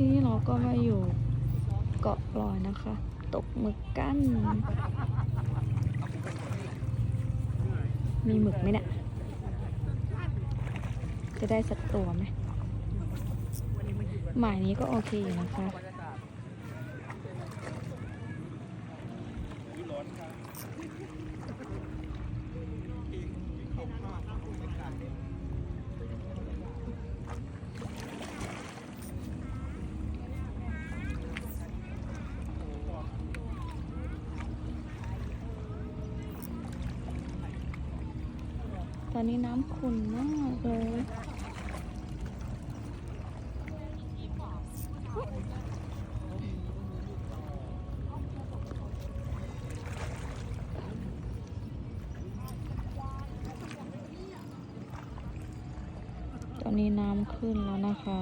ที่นี่เราก็มาอยู่เกาะลอยนะคะ ตกหมึกกัน มีหมึกไหมเนี่ยจะได้สักตัวไหมหมายนี้ก็โอเคอยู่นะคะ ตอนนี้น้ำขุ่นมากเลยตอนนี้น้ำขึ้นแล้วนะคะ